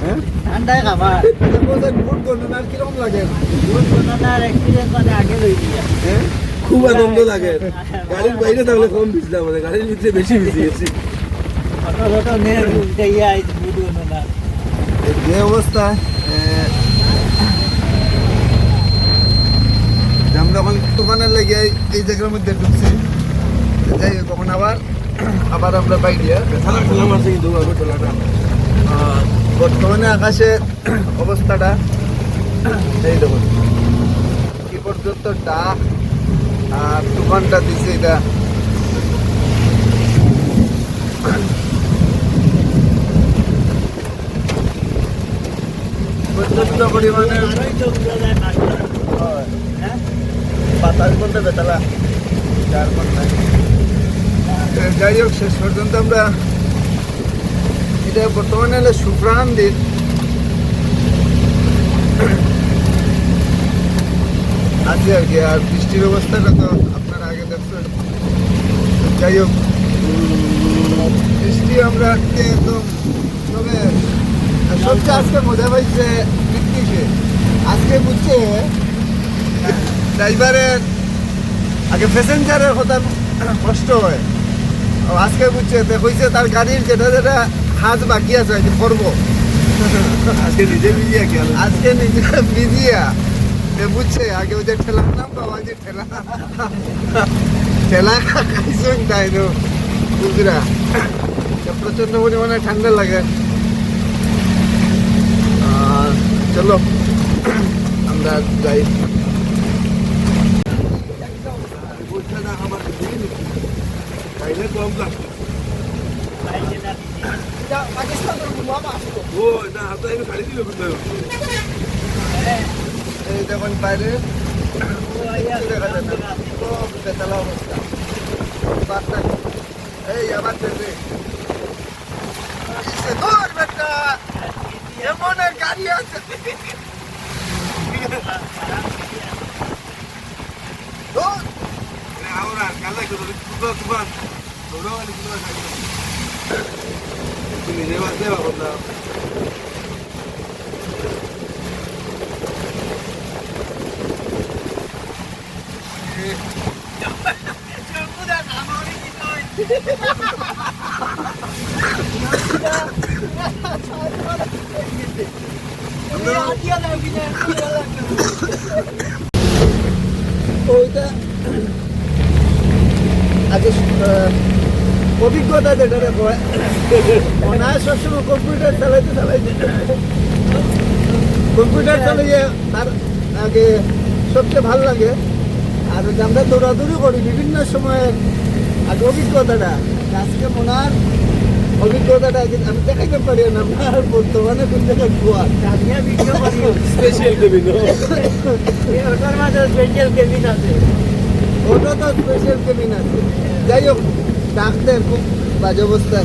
হ্যাঁ? মানে হ্যাঁ? খুব আনন্দ লাগে। গাড়ির বাইরে থাকলে কম ভিজলাম মানে গাড়ির ভিতরে বেশি ভিজে গেছি। ফটো ফটো নিয়ে যাইয়া এই ভোট গণনা। এই যে অবস্থা আমরা এখন দোকানের লেগে এই- এই জায়গার মধ্যে ঢুকছি। যাই হোক আবার আবার আমরা বাইরে। খেলা খেলা মারছে কিন্তু বর্তমানে আকাশের অবস্থাটা এই দেখুন। কি পর্যন্ত ডাক আর তুফানটা দিছে এটা। প্রচণ্ড পরিমাণে বাতাস বলতে বেতালা। ঘণ্টা যাই হোক, শেষ পর্যন্ত আমরা এটা বর্তমানে হলো সুপ্রাণ দিন আছে আর কি, আর বৃষ্টির অবস্থাটা তো আপনারা আগে দেখছেন। যাই হোক বৃষ্টি আমরা একদম তবে সবচেয়ে আজকে মজা পাইছে পিকনিকে আজকে বুঝছে ড্রাইভারের আগে প্যাসেঞ্জারের কথা কষ্ট হয়। আজকে বুঝছে কইছে তার গাড়ির যেটা যেটা হাজ বাকি আছে আর কি করব আজকে নিজে বিজিয়া কি আজকে নিজে বিজিয়া তে বুঝছে? আগে ওই যে ঠেলা নাম বাবা যে ঠেলা। ঠেলা খাইছেন তাই নো বুঝরা প্রচণ্ড পরিমাণে ঠান্ডা লাগে। আর চলো আমরা যাই। খাইলে কম লাগবে বাইরে না ও না হাতে আমি খালি দিল কিন্তু এই দেখুন বাইরে দেখা খুব বেতালা অবস্থা এই আবার দেবে। ধর বেটা এমন এক গাড়ি আছে। ahora কালা করে তুবা তুবা দৌড়াও আলি তুবা তুমি तुम्ही देवा देवा होता Orada ateş অভিজ্ঞতা যেটা দেখো ওনার সবসময় কম্পিউটার চালাইতে চালাইতে কম্পিউটার চালিয়ে তার আগে সবচেয়ে ভালো লাগে আর আমরা দৌড়াদৌড়ি করি বিভিন্ন সময়ে। আগে অভিজ্ঞতাটা আজকে মনার অভিজ্ঞতাটা আমি দেখাইতে পারি না আমার বর্তমানে কোন জায়গায় গোয়া আমিয়া ভিডিও করি স্পেশাল কেবিন ওটার মাঝে স্পেশাল কেবিন আছে। ওটা তো স্পেশাল কেবিন আছে। যাই হোক ডাক্তার খুব বাজে অবস্থা।